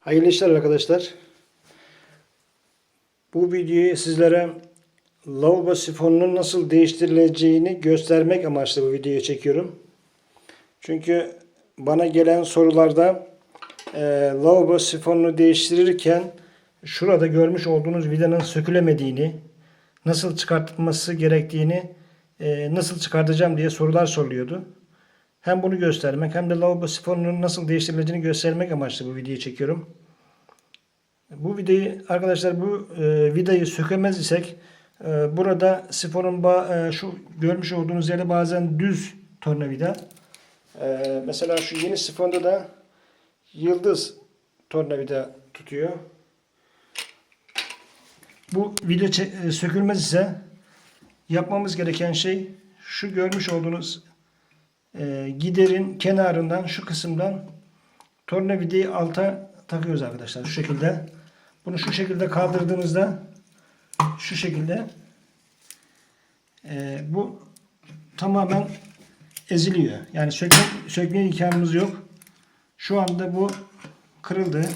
Hayırlı işler arkadaşlar. Bu videoyu sizlere lavabo sifonunun nasıl değiştirileceğini göstermek amaçlı bu videoyu çekiyorum. Çünkü bana gelen sorularda e, lavabo sifonunu değiştirirken şurada görmüş olduğunuz vidanın sökülemediğini, nasıl çıkartılması gerektiğini, e, nasıl çıkartacağım diye sorular soruluyordu. Hem bunu göstermek hem de lavabo sifonunun nasıl değiştirileceğini göstermek amaçlı bu videoyu çekiyorum. Bu videoyu arkadaşlar bu e, vidayı sökemez isek e, burada sifonun ba- e, şu görmüş olduğunuz yerde bazen düz tornavida. E, mesela şu yeni sifonda da yıldız tornavida tutuyor. Bu vida e, sökülmez ise yapmamız gereken şey şu görmüş olduğunuz e, giderin kenarından şu kısımdan tornavidayı alta takıyoruz arkadaşlar şu şekilde. Bunu şu şekilde kaldırdığımızda şu şekilde e, bu tamamen eziliyor. Yani sökme, sökme imkanımız yok. Şu anda bu kırıldı.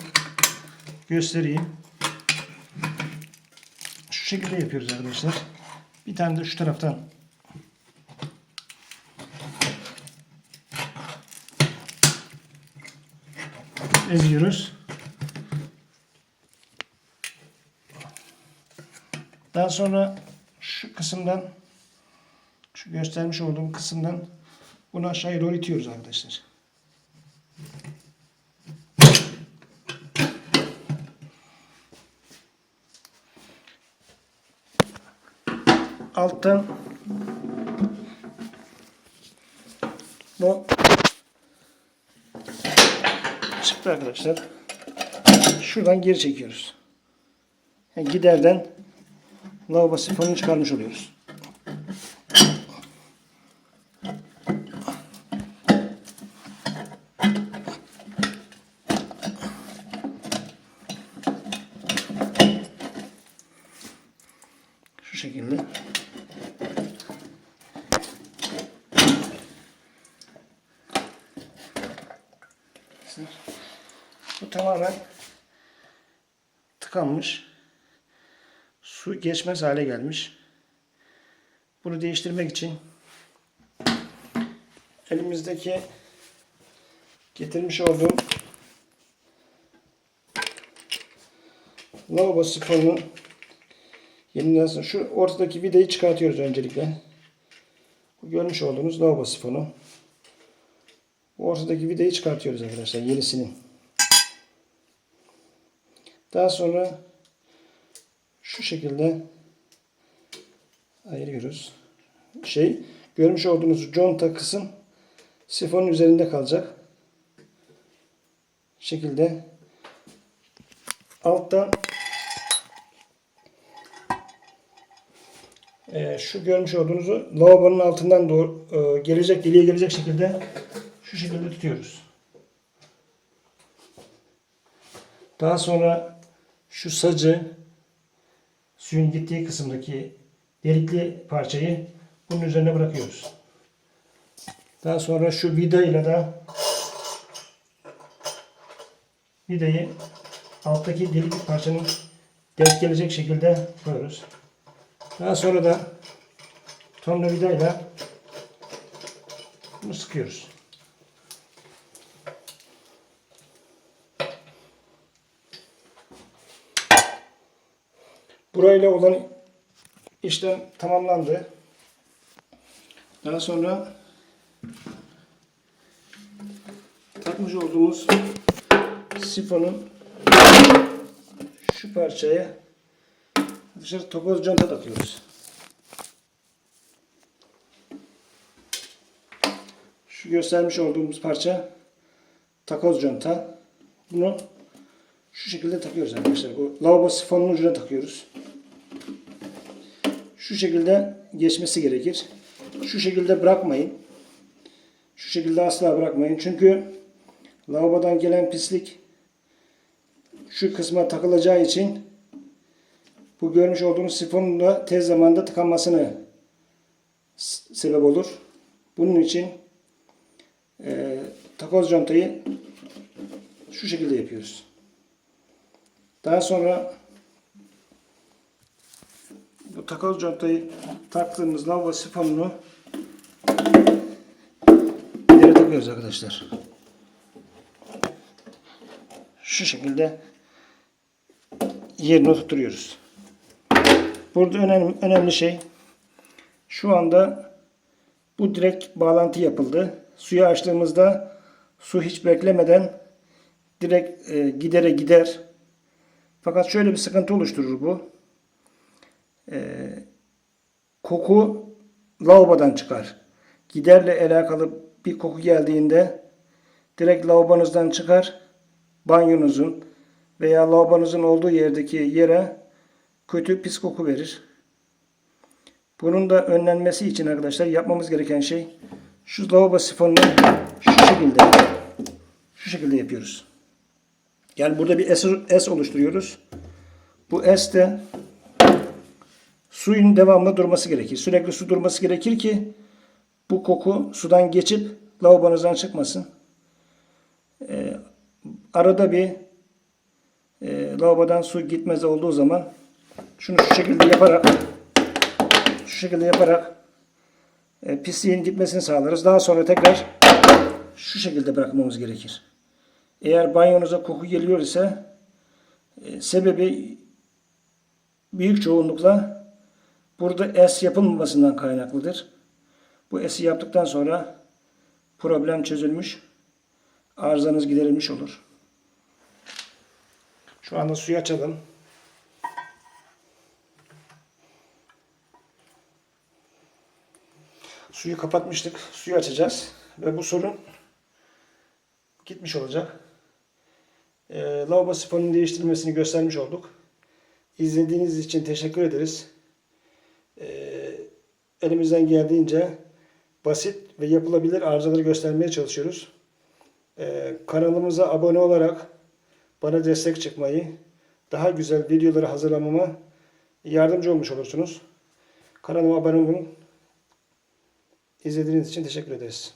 Göstereyim. Şu şekilde yapıyoruz arkadaşlar. Bir tane de şu taraftan eziyoruz. Daha sonra şu kısımdan şu göstermiş olduğum kısımdan bunu aşağıya doğru itiyoruz arkadaşlar. Alttan bu çıktı arkadaşlar. Şuradan geri çekiyoruz. Yani giderden lavabo sifonunu çıkarmış oluyoruz. Şu şekilde. Tamamen tıkanmış. Su geçmez hale gelmiş. Bunu değiştirmek için elimizdeki getirmiş olduğum lavabo sifonunu yeniden şu ortadaki vidayı çıkartıyoruz öncelikle. Bu görmüş olduğunuz lavabo sifonu. Bu ortadaki vidayı çıkartıyoruz arkadaşlar yenisinin. Daha sonra şu şekilde ayırıyoruz. Şey, görmüş olduğunuz conta kısım sifonun üzerinde kalacak. Şekilde alttan e, şu görmüş olduğunuzu lavabonun altından doğru e, gelecek deliğe gelecek şekilde şu şekilde tutuyoruz. Daha sonra şu sacı suyun gittiği kısımdaki delikli parçayı bunun üzerine bırakıyoruz. Daha sonra şu vida ile de vidayı alttaki delikli parçanın denk gelecek şekilde koyuyoruz. Daha sonra da tornavida ile bunu sıkıyoruz. Burayla olan işlem tamamlandı. Daha sonra takmış olduğumuz sifonun şu parçaya dışarı topoz conta takıyoruz. Şu göstermiş olduğumuz parça takoz conta. Bunu şu şekilde takıyoruz arkadaşlar. Bu lavabo sifonunun ucuna takıyoruz. Şu şekilde geçmesi gerekir. Şu şekilde bırakmayın. Şu şekilde asla bırakmayın. Çünkü lavabodan gelen pislik şu kısma takılacağı için bu görmüş olduğunuz sifonun da tez zamanda tıkanmasını sebep olur. Bunun için e, takoz contayı şu şekilde yapıyoruz. Daha sonra bu takoz contayı taktığımız lavabo sifonunu ileri takıyoruz arkadaşlar. Şu şekilde yerine oturtuyoruz. Burada önemli, önemli şey şu anda bu direkt bağlantı yapıldı. Suyu açtığımızda su hiç beklemeden direkt e, gidere gider. Fakat şöyle bir sıkıntı oluşturur bu. E, koku lavabodan çıkar. Giderle alakalı bir koku geldiğinde direkt lavabonuzdan çıkar. Banyonuzun veya lavabonuzun olduğu yerdeki yere kötü pis koku verir. Bunun da önlenmesi için arkadaşlar yapmamız gereken şey şu lavabo sifonunu şu şekilde şu şekilde yapıyoruz. Yani burada bir S, S oluşturuyoruz. Bu S de suyun devamlı durması gerekir. Sürekli su durması gerekir ki bu koku sudan geçip lavabonuzdan çıkmasın. Ee, arada bir e, lavabodan su gitmez olduğu zaman şunu şu şekilde yaparak şu şekilde yaparak e, pisliğin gitmesini sağlarız. Daha sonra tekrar şu şekilde bırakmamız gerekir. Eğer banyonuza koku geliyor ise e, sebebi büyük çoğunlukla burada es yapılmamasından kaynaklıdır. Bu esi yaptıktan sonra problem çözülmüş, arızanız giderilmiş olur. Şu anda suyu açalım. Suyu kapatmıştık. Suyu açacağız. Ve bu sorun gitmiş olacak. E, lavabo sifonunun değiştirilmesini göstermiş olduk. İzlediğiniz için teşekkür ederiz. Elimizden geldiğince basit ve yapılabilir arızaları göstermeye çalışıyoruz. E, kanalımıza abone olarak bana destek çıkmayı, daha güzel videoları hazırlamama yardımcı olmuş olursunuz. Kanalıma abone olun. İzlediğiniz için teşekkür ederiz.